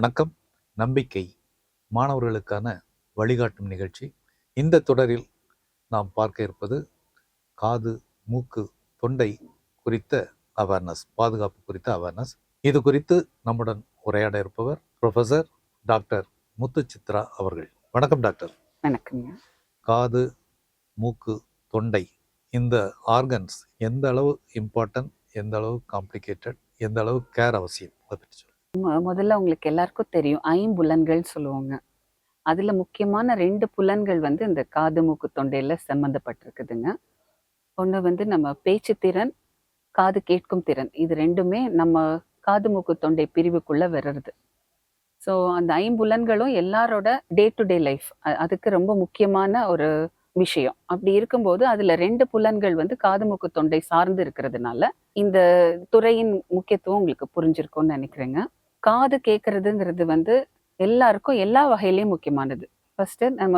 வணக்கம். நம்பிக்கை மாணவர்களுக்கான வழிகாட்டும் நிகழ்ச்சி. இந்த தொடரில் நாம் பார்க்க இருப்பது காது மூக்கு தொண்டை குறித்த அவேர்னஸ் பாதுகாப்பு குறித்த அவேர்னஸ் இது குறித்து நம்முடன் உரையாட இருப்பவர் ப்ரொஃபசர் டாக்டர் முத்து சித்ரா அவர்கள். வணக்கம் டாக்டர் வணக்கங்க காது மூக்கு தொண்டை இந்த ஆர்கன்ஸ் எந்த அளவு இம்பார்ட்டன்ட் எந்த அளவு காம்ப்ளிகேட்டட் எந்த அளவு கேர் அவசியம் அதை பற்றி முதல்ல உங்களுக்கு எல்லாருக்கும் தெரியும். ஐம்புலன்கள் சொல்லுவாங்க. அதுல முக்கியமான ரெண்டு புலன்கள் வந்து இந்த காது மூக்கு தொண்டையில சம்மந்தப்பட்டிருக்குதுங்க ஒன்று வந்து நம்ம பேச்சு திறன் காது கேட்கும் திறன். இது ரெண்டுமே நம்ம காது மூக்கு தொண்டை பிரிவுக்குள்ள வர்றது. ஸோ அந்த ஐம்புலன்களும் எல்லாரோட டே டு டே லைஃப் அதுக்கு ரொம்ப முக்கியமான ஒரு விஷயம். அப்படி இருக்கும்போது அதுல ரெண்டு புலன்கள் வந்து காது மூக்கு தொண்டை சார்ந்து இருக்கிறதுனால இந்த துறையின் முக்கியத்துவம் உங்களுக்கு புரிஞ்சிருக்கும்னு நினைக்கிறேங்க. காது கேட்கறதுங்கிறது வந்து எல்லாருக்கும் எல்லா வகையிலையும் முக்கியமானது. ஃபர்ஸ்ட் நம்ம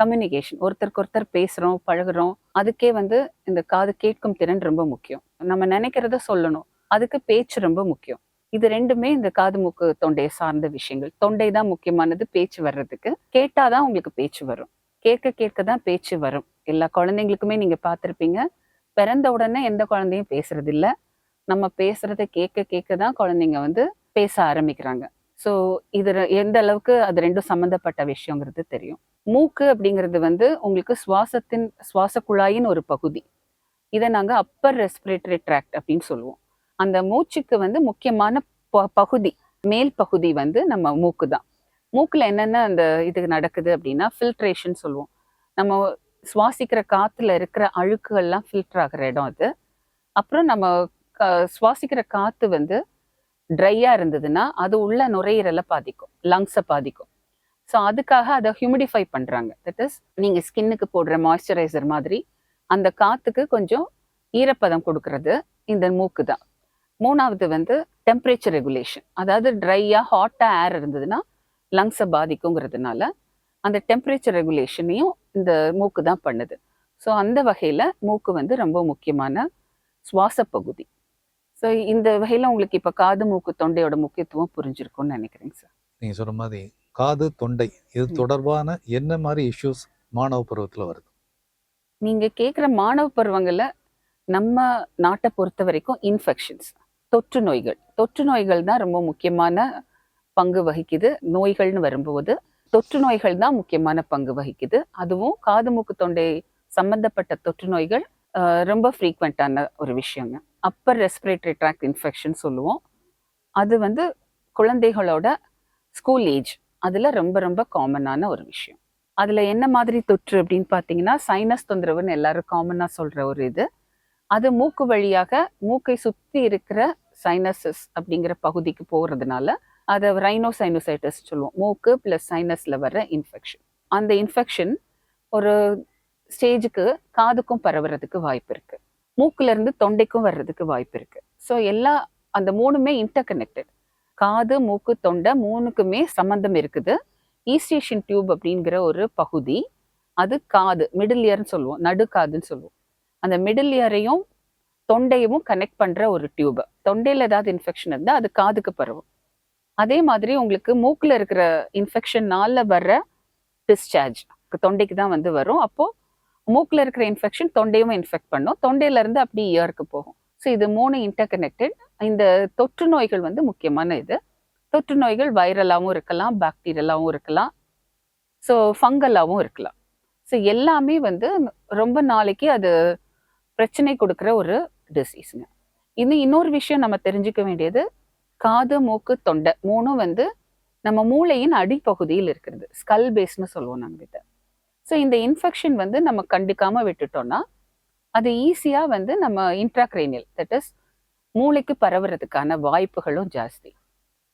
கம்யூனிகேஷன் ஒருத்தருக்கு ஒருத்தர் பேசுறோம் பழகுறோம். அதுக்கே வந்து இந்த காது கேட்கும் திறன் ரொம்ப முக்கியம். நம்ம நினைக்கிறத சொல்லணும். அதுக்கு பேச்சு ரொம்ப முக்கியம். இது ரெண்டுமே இந்த காது மூக்கு தொண்டையை சார்ந்த விஷயங்கள். தொண்டை தான் முக்கியமானது பேச்சு வர்றதுக்கு. கேட்டாதான் உங்களுக்கு பேச்சு வரும். கேட்க கேட்க தான் பேச்சு வரும். எல்லா குழந்தைங்களுக்குமே நீங்க பார்த்துருப்பீங்க. பிறந்த உடனே எந்த குழந்தையும் பேசுறது இல்ல நம்ம பேசுறத கேட்க கேட்க தான் குழந்தைங்க வந்து பேச ஆரம்பிக்கிறாங்க. ஸோ இது எந்த அளவுக்கு அது ரெண்டும் சம்மந்தப்பட்ட விஷயங்கிறது தெரியும். மூக்கு அப்படிங்கிறது வந்து உங்களுக்கு சுவாசத்தின் சுவாச குழாயின் ஒரு பகுதி. இதை நாங்க அப்பர் ரெஸ்பிரேட்டரி ட்ராக்ட் அப்படின்னு சொல்லுவோம். அந்த மூச்சுக்கு வந்து முக்கியமான ப- பகுதி மேல் பகுதி வந்து நம்ம மூக்கு தான். மூக்குல என்னென்ன அந்த இது நடக்குது அப்படின்னா ஃபில்ட்ரேஷன் சொல்லுவோம். நம்ம சுவாசிக்கிற காத்துல இருக்கிற அழுக்குகள்லாம் ஃபில்டர் ஆகிற இடம் அது. அப்புறம் நம்ம சுவாசிக்கிற காத்து வந்து ட்ரையா இருந்ததுன்னா அது உள்ள நுரையீரலை பாதிக்கும் லங்ஸை பாதிக்கும். ஸோ அதுக்காக அதை ஹியூமிடிஃபை பண்றாங்க. தட் இஸ் நீங்க ஸ்கின்னுக்கு போடுற மாய்ஸ்சரைசர் மாதிரி அந்த காத்துக்கு கொஞ்சம் ஈரப்பதம் கொடுக்கறது இந்த மூக்கு தான் மூணாவது வந்து டெம்பரேச்சர் ரெகுலேஷன் அதாவது ட்ரையா ஹாட்டா ஏர் இருந்ததுன்னா லங்ஸை பாதிக்குங்கிறதுனால அந்த டெம்பரேச்சர் ரெகுலேஷனையும் இந்த மூக்கு தான் பண்ணுது. ஸோ அந்த வகையில் மூக்கு வந்து ரொம்ப முக்கியமான சுவாச பகுதி ஸோ இந்த வகையில உங்களுக்கு இப்ப காது மூக்கு தொண்டையோட முக்கியத்துவம் புரிஞ்சிருக்கும்னு நினைக்கிறேங்க சார் நீங்க சொன்ன மாதிரி காது தொண்டை இது. தொடர்பான என்ன மாதிரி இஷ்யூஸ் மாணவ பருவத்துல வருது? நீங்க கேட்குற மாணவ பருவங்கள்ல நம்ம நாட்டை பொறுத்த வரைக்கும் இன்ஃபெக்ஷன்ஸ் தொற்று நோய்கள். தொற்று நோய்கள் தான் ரொம்ப முக்கியமான பங்கு வகிக்குது. நோய்கள்னு வரும்போது தொற்று நோய்கள் தான் முக்கியமான பங்கு வகிக்குது. அதுவும் காது மூக்கு தொண்டை சம்பந்தப்பட்ட தொற்று நோய்கள் ரொம்ப ஃப்ரீக்வெண்ட்டான ஒரு விஷயங்க. அப்பர் ரெஸ்பிரேட்டரி ட்ராக்ட் இன்ஃபெக்ஷன் சொல்லுவோம். அது வந்து குழந்தைகளோட ஸ்கூல் ஏஜ் அதில் ரொம்ப ரொம்ப காமனான ஒரு விஷயம். அதில் என்ன மாதிரி தொற்று அப்படின்னு பார்த்தீங்கன்னா சைனஸ் தொந்தரவுன்னு எல்லாரும் காமனாக சொல்கிற ஒரு இது. அது மூக்கு வழியாக மூக்கை சுற்றி இருக்கிற சைனசஸ் அப்படிங்கிற பகுதிக்கு போகிறதுனால அதை ரைனோ சைனோசைட்டஸ் சொல்லுவோம். மூக்கு ப்ளஸ் சைனஸில் வர இன்ஃபெக்ஷன் அந்த இன்ஃபெக்ஷன் ஒரு ஸ்டேஜுக்கு காதுக்கும் பரவுறதுக்கு வாய்ப்பு இருக்கு. மூக்குல இருந்து தொண்டைக்கும் வர்றதுக்கு வாய்ப்பு இருக்கு. ஸோ எல்லா அந்த மூணுமே இன்டர்கனெக்டட் காது மூக்கு தொண்டை மூணுக்குமே சம்மந்தம் இருக்குது. E ஈஸ்டேஷன் டியூப் அப்படிங்கிற ஒரு பகுதி அது காது மிடில் இயர்னு சொல்லுவோம். நடுக்காதுன்னு சொல்லுவோம். அந்த மிடில் இயரையும் தொண்டையும் கனெக்ட் பண்ணுற ஒரு டியூப் தொண்டையில ஏதாவது இன்ஃபெக்ஷன் இருந்தால் அது காதுக்கு பரவும். அதே மாதிரி உங்களுக்கு மூக்கில் இருக்கிற இன்ஃபெக்ஷன்னால வர்ற டிஸ்சார்ஜ் தொண்டைக்கு தான் வந்து வரும். அப்போ மூக்கில் இருக்கிற இன்ஃபெக்ஷன் தொண்டையும் இன்ஃபெக்ட் பண்ணும். தொண்டையிலேருந்து அப்படி இயருக்கு போகும். ஸோ இது மூணு இன்டர்கனெக்டட் இந்த தொற்று நோய்கள் வந்து முக்கியமான இது. தொற்று நோய்கள் வைரலாகவும் இருக்கலாம் பாக்டீரியலாகவும் இருக்கலாம். ஸோ ஃபங்கலாகவும் இருக்கலாம். ஸோ எல்லாமே வந்து ரொம்ப நாளைக்கு அது பிரச்சனை கொடுக்குற ஒரு டிசீஸுங்க இன்னும் இன்னொரு விஷயம் நம்ம தெரிஞ்சுக்க வேண்டியது காது மூக்கு தொண்டை மூணும் வந்து நம்ம மூளையின் அடிப்பகுதியில் இருக்கிறது. ஸ்கல் பேஸ்னு சொல்லுவோம் நாங்கள் கிட்ட ஸோ இந்த இன்ஃபெக்ஷன் வந்து நம்ம கண்டுக்காமல் விட்டுட்டோம்னா அது ஈஸியா வந்து நம்ம இன்ட்ராக்ரைனியல் தட் இஸ் மூளைக்கு பரவுறதுக்கான வாய்ப்புகளும் ஜாஸ்தி.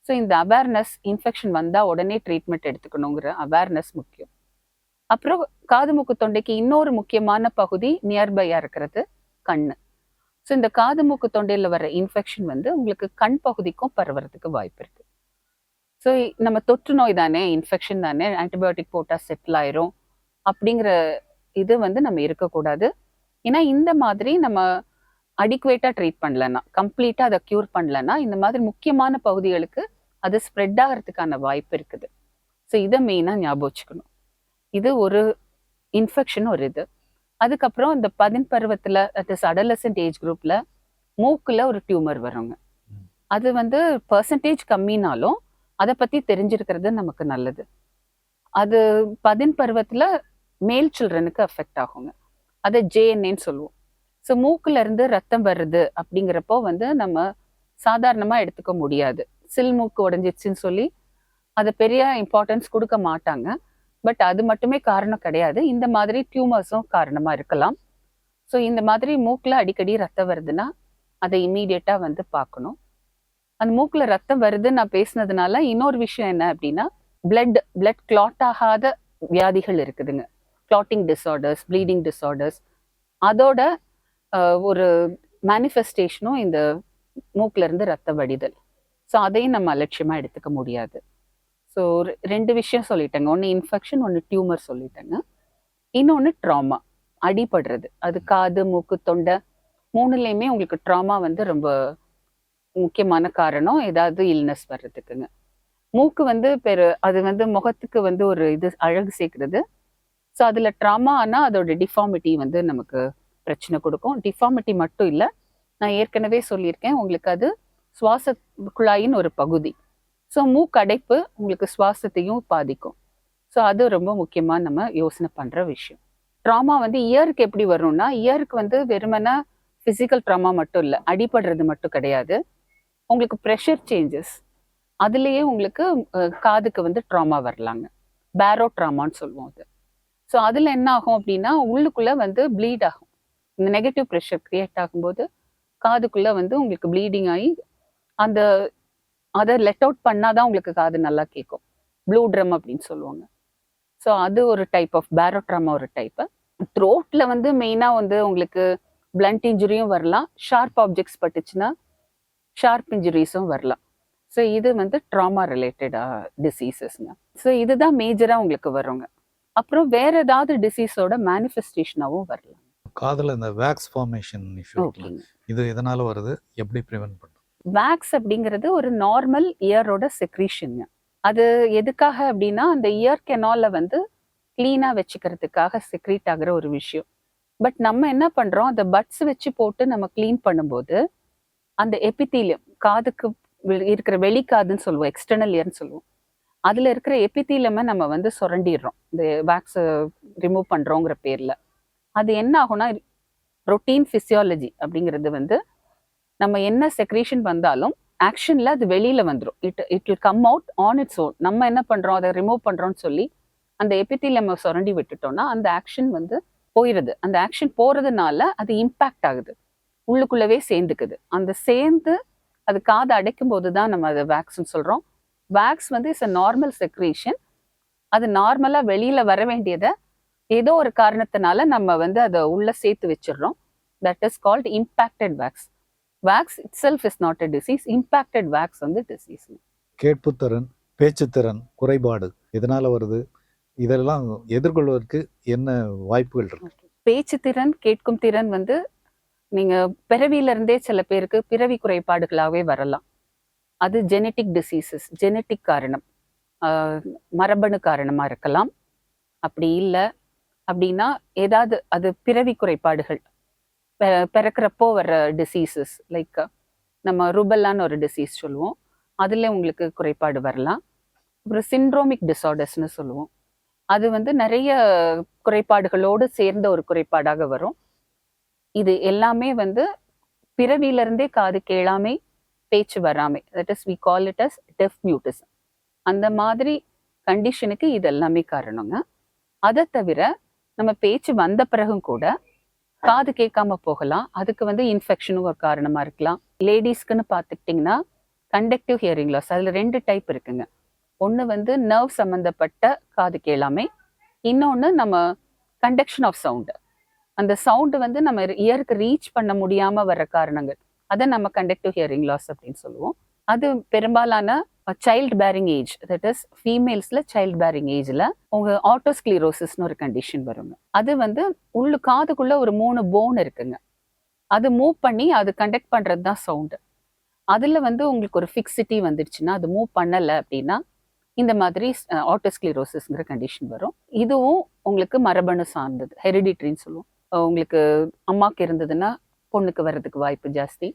ஸோ இந்த அவேர்னஸ் இன்ஃபெக்ஷன் வந்தா உடனே ட்ரீட்மெண்ட் எடுத்துக்கணுங்கிற அவேர்னஸ் முக்கியம். அப்புறம் காது மூக்கு தொண்டைக்கு இன்னொரு முக்கியமான பகுதி நியர்பையா இருக்கிறது கண்ணு. ஸோ இந்த காது மூக்கு தொண்டையில வர இன்ஃபெக்ஷன் வந்து உங்களுக்கு கண் பகுதிக்கும் பரவுறதுக்கு வாய்ப்பு இருக்கு. ஸோ நம்ம தொற்று நோய் தானே இன்ஃபெக்ஷன் தானே ஆன்டிபயோட்டிக் போட்டா செட்டில் ஆயிரும். அப்படிங்கிற இது வந்து நம்ம இருக்கக்கூடாது. ஏன்னா இந்த மாதிரி நம்ம அடிக்குவேட்டா ட்ரீட் பண்ணலன்னா கம்ப்ளீட்டா அதை க்யூர் பண்ணலன்னா இந்த மாதிரி முக்கியமான பகுதிகளுக்கு அது ஸ்ப்ரெட் ஆகிறதுக்கான வாய்ப்பு இருக்குது. ஸோ இதை மெயினாக ஞாபகம் வச்சுக்கணும். இது ஒரு இன்ஃபெக்ஷன் ஒரு இது. அதுக்கப்புறம் இந்த பதின் பருவத்தில் அட் இஸ் அடலசன்ட் ஏஜ் குரூப்பில் மூக்கில் ஒரு டியூமர் வருங்க. அது வந்து பர்சன்டேஜ் கம்மினாலும் அதை பற்றி தெரிஞ்சிருக்கிறது நமக்கு நல்லது. அது பதின் பருவத்தில் மேல் சில்ட்ரனுக்கு அஃபெக்ட் ஆகுங்க. அதை ஜேஎன்ஏன்னு சொல்லுவோம். ஸோ மூக்குல இருந்து ரத்தம் வருது அப்படிங்கிறப்போ வந்து நம்ம சாதாரணமாக எடுத்துக்க முடியாது. சில் மூக்கு உடஞ்சிருச்சுன்னு சொல்லி அதை பெரிய இம்பார்ட்டன்ஸ் கொடுக்க மாட்டாங்க. பட் அது மட்டுமே காரணம் கிடையாது. இந்த மாதிரி டியூமர்ஸும் காரணமாக இருக்கலாம். ஸோ இந்த மாதிரி மூக்கில் அடிக்கடி ரத்தம் வருதுன்னா அதை இம்மீடியட்டாக வந்து பார்க்கணும். அந்த மூக்கில் ரத்தம் வருதுன்னு நான் பேசுனதுனால இன்னொரு விஷயம் என்ன அப்படின்னா பிளட் பிளட் கிளாட் ஆகாத வியாதிகள் இருக்குதுங்க. கிளாட்டிங் டிஸார்டர்ஸ் ப்ளீடிங் டிஸார்டர்ஸ் அதோட ஒரு மேனிஃபெஸ்டேஷனும் இந்த மூக்கிலேருந்து ரத்த வடிதல். ஸோ அதையும் நம்ம அலட்சியமாக எடுத்துக்க முடியாது. ஸோ ரெண்டு விஷயம் சொல்லிட்டேங்க. ஒன்று இன்ஃபெக்ஷன் ஒன்று டியூமர் சொல்லிட்டேங்க. இன்னொன்று ட்ராமா அடிபடுறது. அது காது மூக்கு தொண்டை மூணுலேயுமே உங்களுக்கு ட்ராமா வந்து ரொம்ப முக்கியமான காரணம். ஏதாவது இல்னஸ் வர்றதுக்குங்க. மூக்கு வந்து பெரு அது வந்து முகத்துக்கு வந்து ஒரு இது அழகு சேர்க்குறது. ஸோ அதில் ட்ராமானா அதோட டிஃபார்மிட்டி வந்து நமக்கு பிரச்சனை கொடுக்கும். டிஃபார்மிட்டி மட்டும் இல்லை நான் ஏற்கனவே சொல்லியிருக்கேன் உங்களுக்கு அது சுவாச குழாயின் ஒரு பகுதி. ஸோ மூக்கடைப்பு உங்களுக்கு சுவாசத்தையும் பாதிக்கும். ஸோ அது ரொம்ப முக்கியமாக நம்ம யோசனை பண்ணுற விஷயம். ட்ராமா வந்து இயருக்கு எப்படி வரும்னா இயருக்கு வந்து வெறுமனா ஃபிசிக்கல் ட்ராமா மட்டும் இல்லை அடிபடுறது மட்டும் கிடையாது. உங்களுக்கு ப்ரெஷர் சேஞ்சஸ் அதுலேயே உங்களுக்கு காதுக்கு வந்து ட்ராமா வரலாங்க. பேரோ ட்ராமான்னு சொல்லுவோம் அது. ஸோ அதில் என்ன ஆகும் அப்படின்னா உள்ளுக்குள்ளே வந்து ப்ளீட் ஆகும். இந்த நெகட்டிவ் ப்ரெஷர் கிரியேட் ஆகும்போது காதுக்குள்ளே வந்து உங்களுக்கு ப்ளீடிங் ஆகி அந்த அதை லெட் அவுட் பண்ணாதான் உங்களுக்கு காது நல்லா கேட்கும். ப்ளூ ட்ரம் அப்படின்னு சொல்லுவாங்க. ஸோ அது ஒரு டைப் ஆஃப் பேரோட்ராமா ஒரு டைப்பு த்ரோட்டில் வந்து மெயினாக வந்து உங்களுக்கு பிளண்ட் இன்ஜுரியும் வரலாம். ஷார்ப் ஆப்ஜெக்ட்ஸ் பட்டுச்சுன்னா ஷார்ப் இன்ஜுரிஸும் வரலாம். ஸோ இது வந்து ட்ராமா ரிலேட்டடாக டிசீசஸ்ங்க ஸோ இதுதான் மேஜராக உங்களுக்கு வருங்க. அப்புறம் வேற ஏதாவது டிசீஸோட மேனிஃபெஸ்டேஷனாகவும் வரலாம். காதுல இந்த வேக்ஸ் ஃபார்மேஷன் இஷ்யூ இது எதனால வருது? எப்படி ப்ரிவென்ட் பண்ணுறது வேக்ஸ் அப்படிங்கிறது ஒரு நார்மல் இயரோட செக்ரீஷனுங்க அது எதுக்காக அப்படின்னா அந்த இயர் கெனால வந்து க்ளீனாக வச்சுக்கிறதுக்காக செக்ரீட் ஆகுற ஒரு விஷயம். பட் நம்ம என்ன பண்ணுறோம் அந்த பட்ஸ் வச்சு போட்டு நம்ம க்ளீன் பண்ணும்போது அந்த எபித்தீலியம் காதுக்கு இருக்கிற வெளிக்காதுன்னு சொல்லுவோம் எக்ஸ்டர்னல் இயர்னு சொல்லுவோம். அதில் இருக்கிற எபித்திலமை நம்ம வந்து சுரண்டிடுறோம். இந்த வேக்ஸை ரிமூவ் பண்ணுறோங்கிற பேரில். அது என்ன ஆகும்னா ரொட்டீன் ஃபிசியாலஜி அப்படிங்கிறது வந்து நம்ம என்ன செக்ரேஷன் வந்தாலும் ஆக்ஷன்ல அது வெளியில வந்துடும் it it will come out on its own நம்ம என்ன பண்றோம்? அதை ரிமூவ் பண்றோம்னு சொல்லி அந்த எபித்தில் நம்ம சுரண்டி விட்டுட்டோம்னா அந்த ஆக்ஷன் வந்து போயிடுது அந்த ஆக்ஷன் போறதுனால அது இம்பேக்ட் ஆகுது. உள்ளுக்குள்ளவே சேர்ந்துக்குது. அந்த சேர்ந்து அது காதை அடைக்கும் போது தான் நம்ம அதை வேக்ஸ்ன்னு சொல்றோம். வேக்ஸ் வந்து இட்ஸ் அ நார்மல் செக்ரேஷன் அது நார்மலா வெளியில வர வேண்டியதை ஏதோ ஒரு காரணத்தினால நம்ம வந்து அதை உள்ள சேர்த்து வச்சிடுறோம். That is called impacted wax wax itself is not a disease impacted wax வந்து டிசீஸ் கேட்புத்திறன் பேச்சுத்திறன் குறைபாடு எதனால வருது? இதெல்லாம் எதிர்கொள்வதற்கு என்ன வாய்ப்புகள் இருக்கு? பேச்சு திறன் கேட்கும் திறன் வந்து நீங்க பிறவியில இருந்தே சில பேருக்கு பிறவி குறைபாடுகளாகவே வரலாம். அது ஜெனட்டிக் டிசீசஸ் ஜெனட்டிக் காரணம். ஆஹ் மரபணு காரணமா இருக்கலாம். அப்படி இல்லை அப்படின்னா ஏதாவது அது பிறவி குறைபாடுகள் பிறக்கிறப்போ பிறக்கறப்போ டிசீசஸ் லைக் நம்ம ருபல்லான்னு ஒரு டிசீஸ் சொல்லுவோம். அதில் உங்களுக்கு குறைபாடு வரலாம். அப்புறம் சிண்ட்ரோமிக் டிசார்டர்ஸ்னு சொல்லுவோம். அது வந்து நிறைய குறைபாடுகளோடு சேர்ந்த ஒரு குறைபாடாக வரும். இது எல்லாமே வந்து பிறவியிலிருந்தே காது கேளாமை பேச்சு வராமை. That is we call it as deaf mutism அந்த மாதிரி கண்டிஷனுக்கு இது எல்லாமே காரணங்க. அதை தவிர நம்ம பேச்சு வந்த பிறகும் கூட காது கேட்காம போகலாம். அதுக்கு வந்து இன்ஃபெக்ஷனும் ஒரு காரணமா இருக்கலாம். லேடிஸ்க்குன்னு பார்த்துக்கிட்டிங்கன்னா கண்டக்டிவ் ஹியரிங் லாஸ் அதில் ரெண்டு டைப் இருக்குங்க. ஒன்று வந்து நர்வ் சம்மந்தப்பட்ட காது கேளாமை. இன்னொன்று நம்ம கண்டக்ஷன் ஆஃப் சவுண்டு அந்த சவுண்டு வந்து நம்ம இயருக்கு ரீச் பண்ண முடியாமல் வர காரணங்கள். அதை நம்ம கண்டக்டிவ் ஹியரிங் லாஸ் அப்படின்னு சொல்லுவோம். அது பெரும்பாலான child bearing age that is ஃபீமேல்ஸில் child bearing ஏஜில் உங்கள் ஆட்டோஸ்க்ளீரோசிஸ்னு ஒரு கண்டிஷன் வருங்க. அது வந்து உள்ளு காதுக்குள்ள ஒரு மூணு போன் இருக்குங்க. அது மூவ் பண்ணி அது கண்டக்ட் பண்ணுறது தான் சவுண்டு அதுல வந்து உங்களுக்கு ஒரு ஃபிக்ஸிட்டி வந்துடுச்சுன்னா அது மூவ் பண்ணல அப்படின்னா இந்த மாதிரி ஆட்டோஸ்க்ளிரோசிஸ்ங்கிற கண்டிஷன் வரும். இதுவும் உங்களுக்கு மரபணு சார்ந்தது ஹெரிடிட்ரின்னு சொல்லுவோம். உங்களுக்கு அம்மாவுக்கு இருந்ததுன்னா பொண்ணுக்கு வர்றதுக்கு வாய்ப்பு ஜாஸ்தி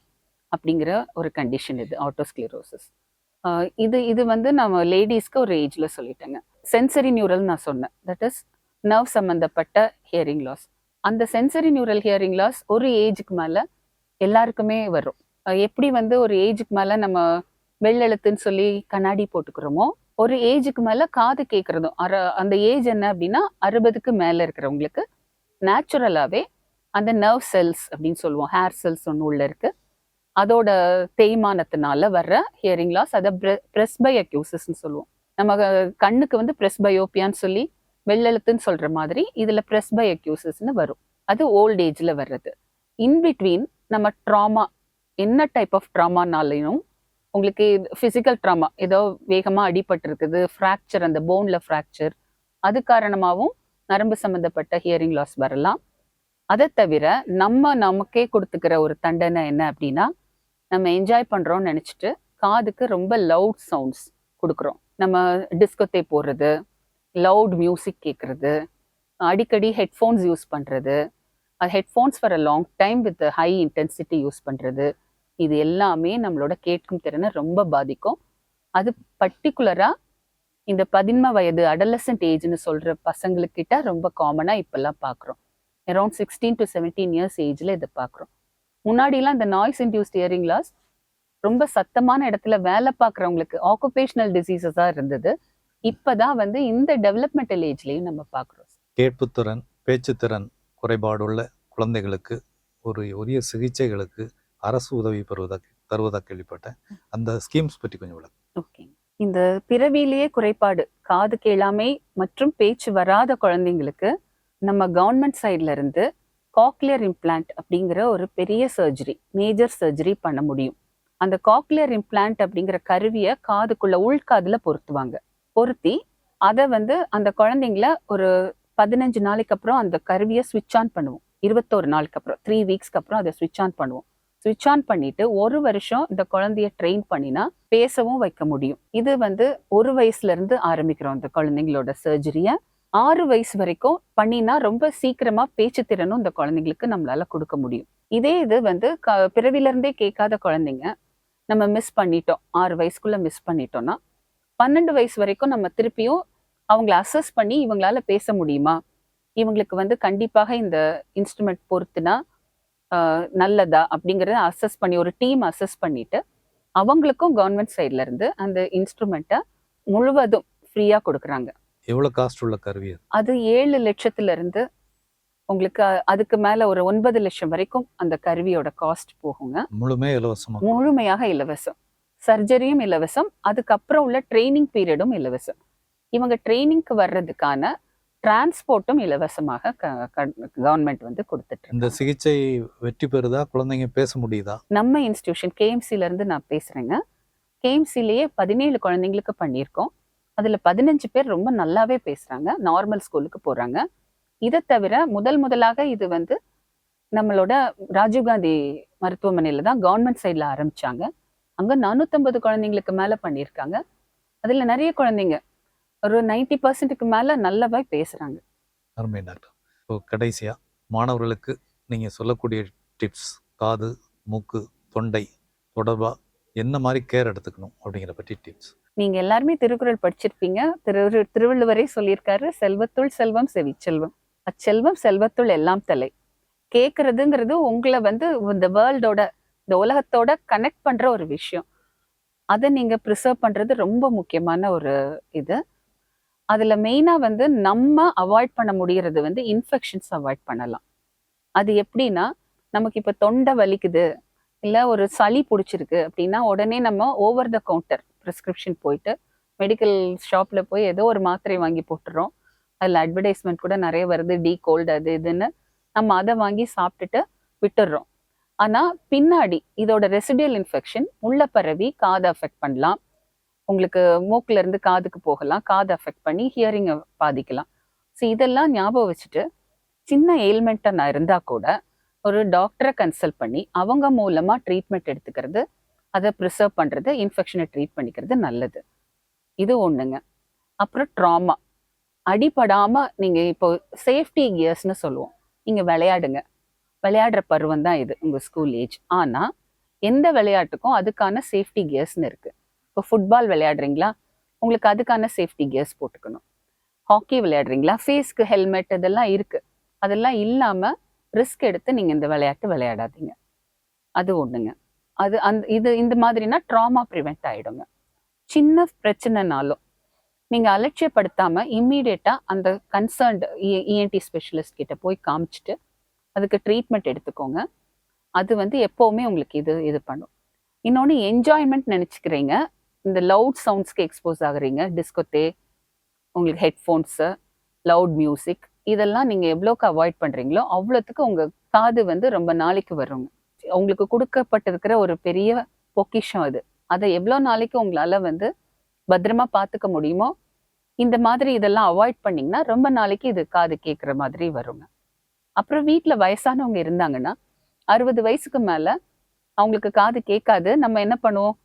அப்படிங்கிற ஒரு கண்டிஷன் இது ஆட்டோஸ்க்ளிரோசிஸ் இது இது வந்து நம்ம லேடிஸ்க்கு ஒரு ஏஜ்ல சொல்லிட்டேங்க. சென்சரி நியூரல் நான் சொன்னேன். தட் இஸ் நர்வ் சம்மந்தப்பட்ட ஹியரிங் லாஸ் அந்த சென்சரி நியூரல் ஹியரிங் லாஸ் ஒரு ஏஜுக்கு மேல எல்லாருக்குமே வரும். எப்படி வந்து ஒரு ஏஜுக்கு மேல நம்ம வெள்ளெழுத்துன்னு சொல்லி கண்ணாடி போட்டுக்கிறோமோ ஒரு ஏஜுக்கு மேல காது கேட்குறதும் அற அந்த ஏஜ் என்ன அப்படின்னா அறுபதுக்கு மேல இருக்கிறவங்களுக்கு நேச்சுரலாவே அந்த நர்வ் செல்ஸ் அப்படின்னு சொல்லுவோம். ஹேர் செல்ஸ் ஒன்று உள்ள இருக்கு. அதோட தேய்மானத்தினால வர்ற ஹியரிங் லாஸ் அதை பிரஸ்பயக்யூசஸ்ன்னு சொல்லுவோம். நம்ம கண்ணுக்கு வந்து பிரஸ்பயோப்பியான்னு சொல்லி வெள்ளெழுத்துன்னு சொல்ற மாதிரி இதுல பிரஸ்பை அக்யூசஸ்னு வரும். அது ஓல்ட் ஏஜ்ல வர்றது. இன் பிட்வீன் நம்ம ட்ராமா என்ன டைப் ஆஃப் ட்ராமானாலையும் உங்களுக்கு ஃபிசிக்கல் ட்ராமா ஏதோ வேகமா அடிபட்டிருக்குது ஃப்ராக்சர் அந்த போன்ல ஃப்ராக்சர் அது காரணமாகவும் நரம்பு சம்பந்தப்பட்ட ஹியரிங் லாஸ் வரலாம். அதை தவிர நம்ம நமக்கே கொடுத்துக்கிற ஒரு தண்டனை என்ன அப்படின்னா நம்ம என்ஜாய் பண்ணுறோம்னு நினச்சிட்டு காதுக்கு ரொம்ப லவுட் சவுண்ட்ஸ் கொடுக்குறோம். நம்ம டிஸ்கோத்தே போடுறது லவுட் மியூசிக் கேட்குறது அடிக்கடி ஹெட்ஃபோன்ஸ் யூஸ் பண்ணுறது அது headphones for a long time with high intensity use பண்ணுறது இது எல்லாமே நம்மளோட கேட்கும் திறனை ரொம்ப பாதிக்கும். அது பர்டிகுலராக இந்த பதின்ம வயது அடலசன்ட் ஏஜ்னு சொல்கிற பசங்களுக்கிட்ட ரொம்ப காமனாக இப்போல்லாம் பார்க்குறோம் around sixteen to seventeen years ஏஜில் இதை பார்க்குறோம். முன்னாடிலாம் இந்த நாய்ஸ் இன்டியூஸ்ட் இயரிங் லாஸ் ரொம்ப சத்தமான இடத்துல வேலை பார்க்குறவங்களுக்கு ஆக்குபேஷனல் டிசீசஸாக இருந்தது. இப்பதான் வந்து இந்த டெவலப்மெண்டல் ஏஜ்லயும் நம்ம பார்க்குறோம். கேட்புத்திறன் பேச்சுத்திறன் குறைபாடுள்ள குழந்தைகளுக்கு ஒரு உரிய சிகிச்சைகளுக்கு அரசு உதவி பெறுவதாக தருவதாக கேள்விப்பட்டேன். அந்த ஸ்கீம்ஸ் பற்றி கொஞ்சம் விளக்கு. ஓகே இந்த பிறவியிலேயே குறைபாடு காது கேளாமை மற்றும் பேச்சு வராத குழந்தைங்களுக்கு நம்ம கவர்மெண்ட் சைட்ல இருந்து காக்லியர் இம்ப்ளான்ட் அப்படிங்கிற ஒரு பெரிய சர்ஜரி மேஜர் சர்ஜரி பண்ண முடியும். அந்த காக்லியர் இம்ப்ளான்ட் அப்படிங்கிற கருவியை காதுக்குள்ள உள்காதுல பொருத்துவாங்க. பொருத்தி அதை வந்து அந்த குழந்தைங்கள ஒரு பதினஞ்சு நாளைக்கு அப்புறம் அந்த கருவியை ஸ்விட்ச் ஆன் பண்ணுவோம். இருபத்தோரு நாளுக்கு அப்புறம் த்ரீ வீக்ஸ்க்கு அப்புறம் அதை ஸ்விட்ச் ஆன் பண்ணுவோம். ஸ்விட்ச் ஆன் பண்ணிட்டு ஒரு வருஷம் இந்த குழந்தைய ட்ரெயின் பண்ணினா பேசவும் வைக்க முடியும். இது வந்து ஒரு வயசுல இருந்து ஆரம்பிக்கிறோம் இந்த குழந்தைங்களோட சர்ஜரியை ஆறு வயசு வரைக்கும் பண்ணினா ரொம்ப சீக்கிரமா பேச்சு திறனும் இந்த குழந்தைங்களுக்கு நம்மளால கொடுக்க முடியும். இதே இது வந்து க- பிறவில இருந்தே கேட்காத குழந்தைங்க நம்ம மிஸ் பண்ணிட்டோம். ஆறு வயசுக்குள்ள மிஸ் பண்ணிட்டோம்னா பன்னெண்டு வயசு வரைக்கும் நம்ம திருப்பியும் அவங்கள அசஸ் பண்ணி இவங்களால பேச முடியுமா? இவங்களுக்கு வந்து கண்டிப்பாக இந்த இன்ஸ்ட்ருமெண்ட் பொறுத்துனா ஆஹ், நல்லதா அப்படிங்கறத அசஸ் பண்ணி ஒரு டீம் அசஸ் பண்ணிட்டு அவங்களுக்கும் கவர்மெண்ட் சைட்ல இருந்து அந்த இன்ஸ்ட்ருமெண்ட்டை முழுவதும் ஃப்ரீயா கொடுக்குறாங்க. எவ்வளோ காஸ்ட் உள்ள கருவி அது? ஏழு லட்சத்துல இருந்து உங்களுக்கு அதுக்கு மேல ஒரு ஒன்பது லட்சம் வரைக்கும் அந்த கருவியோட காஸ்ட் போகுங்க. முழுமே இலவசமாக முழுமையாக இலவசம். சர்ஜரியும் இலவசம். அதுக்கப்புறம் உள்ள ட்ரைனிங் பீரியடும் இலவசம். இவங்க ட்ரைனிங்க்கு வர்றதுக்கான டிரான்ஸ்போர்ட்டும் இலவசமாக கவர்மெண்ட் வந்து கொடுத்துட்டு இந்த. சிகிச்சை வெற்றி பெறுதா? குழந்தைங்க பேச முடியுதா? நம்ம இன்ஸ்டிடியூஷன் கேஎம்சில இருந்து நான் பேசுறேங்க. கேஎம்சிலேயே பதினேழு குழந்தைங்களுக்கு பண்ணியிருக்கோம். அதுல பதினஞ்சு பேர் ரொம்ப நல்லாவே பேசுறாங்க. நார்மல் ஸ்கூலுக்கு போறாங்க. இதை தவிர முதல் முதலாக இது வந்து நம்மளோட ராஜீவ்காந்தி மருத்துவமனையில தான் கவர்மெண்ட் சைடில் ஆரம்பிச்சாங்க. அங்க நானூத்தம்பது குழந்தைங்களுக்கு மேல பண்ணியிருக்காங்க. அதுல நிறைய குழந்தைங்க ஒரு நைன்டி பர்சன்ட்டுக்கு மேல நல்லாவே பேசுறாங்க. அருமை டாக்டர். இப்போ கடைசியாக மாணவர்களுக்கு நீங்கள் சொல்லக்கூடிய டிப்ஸ் காது மூக்கு தொண்டை தொடர்பாக என்ன மாதிரி கேர் எடுத்துக்கணும் அப்படிங்கிற பற்றி டிப்ஸ் நீங்க எல்லாருமே திருக்குறள் படிச்சிருப்பீங்க. திரு திருவள்ளுவரே சொல்லியிருக்காரு செல்வத்துள் செல்வம் செவிச்செல்வம் அச்செல்வம் செல்வத்துள் எல்லாம் தலை. கேட்கறதுங்கிறது உங்களை வந்து இந்த வேர்ல்டோட இந்த உலகத்தோட கனெக்ட் பண்ற ஒரு விஷயம். அதை நீங்க ப்ரிசர்வ் பண்றது ரொம்ப முக்கியமான ஒரு இது. அதுல மெயினா வந்து நம்ம அவாய்ட் பண்ண முடியறது வந்து இன்ஃபெக்ஷன்ஸ் அவாய்ட் பண்ணலாம். அது எப்படின்னா நமக்கு இப்ப தொண்டை வலிக்குது இல்ல ஒரு சளி பிடிச்சிருக்கு அப்படின்னா உடனே நம்ம ஓவர் த கவுண்டர் ப்ரிஸ்கிரிப்ஷன் போயிட்டு மெடிக்கல் ஷாப்பில் போய் ஏதோ ஒரு மாத்திரை வாங்கி போட்டுறோம். அதில் அட்வர்டைஸ்மெண்ட் கூட நிறைய வருது டீ கோல்டு அது இதுன்னு. நம்ம அதை வாங்கி சாப்பிட்டுட்டு விட்டுடுறோம் ஆனா பின்னாடி இதோட ரெசிடியல் இன்ஃபெக்ஷன் உள்ள பரவி காதை அஃபெக்ட் பண்ணலாம். உங்களுக்கு மூக்குல இருந்து காதுக்கு போகலாம் காதை அஃபெக்ட் பண்ணி ஹியரிங்கை பாதிக்கலாம். ஸோ இதெல்லாம் ஞாபகம் வச்சுட்டு சின்ன எயில்மெண்ட்டாக நான் இருந்தா கூட ஒரு டாக்டரை கன்சல்ட் பண்ணி அவங்க மூலமா ட்ரீட்மெண்ட் எடுத்துக்கிறது அதை ப்ரிசர்வ் பண்ணுறது இன்ஃபெக்ஷனை ட்ரீட் பண்ணிக்கிறது நல்லது. இது ஒன்றுங்க அப்புறம் ட்ராமா அடிபடாமல் நீங்கள் இப்போ சேஃப்டி கியர்ஸ்னு சொல்லுவோம். நீங்கள் விளையாடுங்க. விளையாடுற பருவம் தான் இது உங்கள் ஸ்கூல் ஏஜ் ஆனால் எந்த விளையாட்டுக்கும் அதுக்கான சேஃப்டி கியர்ஸ்னு இருக்குது இப்போ ஃபுட்பால் விளையாடுறீங்களா? உங்களுக்கு அதுக்கான சேஃப்டி கியர்ஸ் போட்டுக்கணும். ஹாக்கி விளையாடுறீங்களா? ஃபேஸ்க்கு ஹெல்மெட் இதெல்லாம் இருக்குது அதெல்லாம் இல்லாமல் ரிஸ்க் எடுத்து நீங்கள் இந்த விளையாட்டு விளையாடாதீங்க. அது ஒன்றுங்க அது அந்த இது இந்த மாதிரினா ட்ராமா ப்ரிவெண்ட் ஆகிடுங்க சின்ன பிரச்சனைனாலும் நீங்கள் அலட்சியப்படுத்தாமல் இம்மீடியட்டாக அந்த கன்சர்ன்டு இஎன்டி ஸ்பெஷலிஸ்ட் கிட்ட போய் காமிச்சிட்டு அதுக்கு ட்ரீட்மெண்ட் எடுத்துக்கோங்க. அது வந்து எப்போவுமே உங்களுக்கு இது இது பண்ணும். இன்னொன்று என்ஜாய்மெண்ட் நினச்சிக்கிறீங்க. இந்த லவுட் சவுண்ட்ஸ்க்கு எக்ஸ்போஸ் ஆகுறீங்க. டிஸ்கோத்தே உங்களுக்கு ஹெட்ஃபோன்ஸு லவுட் மியூசிக் இதெல்லாம் நீங்கள் எவ்வளோக்கு அவாய்ட் பண்ணுறீங்களோ அவ்வளோத்துக்கு உங்கள் காது வந்து ரொம்ப நாளைக்கு வருங்க. உங்களுக்கு கொடுக்கப்பட்டிருக்கிற ஒரு பெரிய பொக்கிஷம் அது. அதை எவ்வளோ நாளைக்கு உங்களால் வந்து பத்திரமா பார்த்துக்க முடியுமோ இந்த மாதிரி இதெல்லாம் அவாய்ட் பண்ணிங்கன்னா ரொம்ப நாளைக்கு இது காது கேட்குற மாதிரி வருங்க. அப்புறம் வீட்டில் வயசானவங்க இருந்தாங்கன்னா அறுபது வயசுக்கு மேலே அவங்களுக்கு காது கேட்காது. நம்ம என்ன பண்ணுவோம்?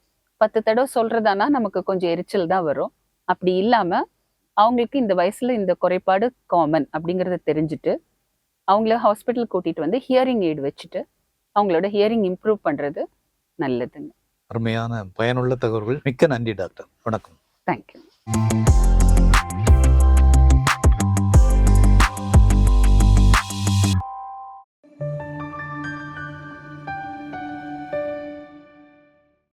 பத்து தடவை சொல்றதானா நமக்கு கொஞ்சம் எரிச்சல் தான் வரும். அப்படி இல்லாம அவங்களுக்கு இந்த வயசுல இந்த குறைபாடு காமன் அப்படிங்கறத தெரிஞ்சுட்டு அவங்கள ஹாஸ்பிட்டல் கூட்டிட்டு வந்து ஹியரிங் எய்டு வச்சுட்டு அவங்களோட ஹியரிங் இம்ப்ரூவ் பண்றது நல்லதுங்க. அருமையான பயனுள்ள தகவல்கள். மிக்க நன்றி டாக்டர். வணக்கம். தேங்க்யூ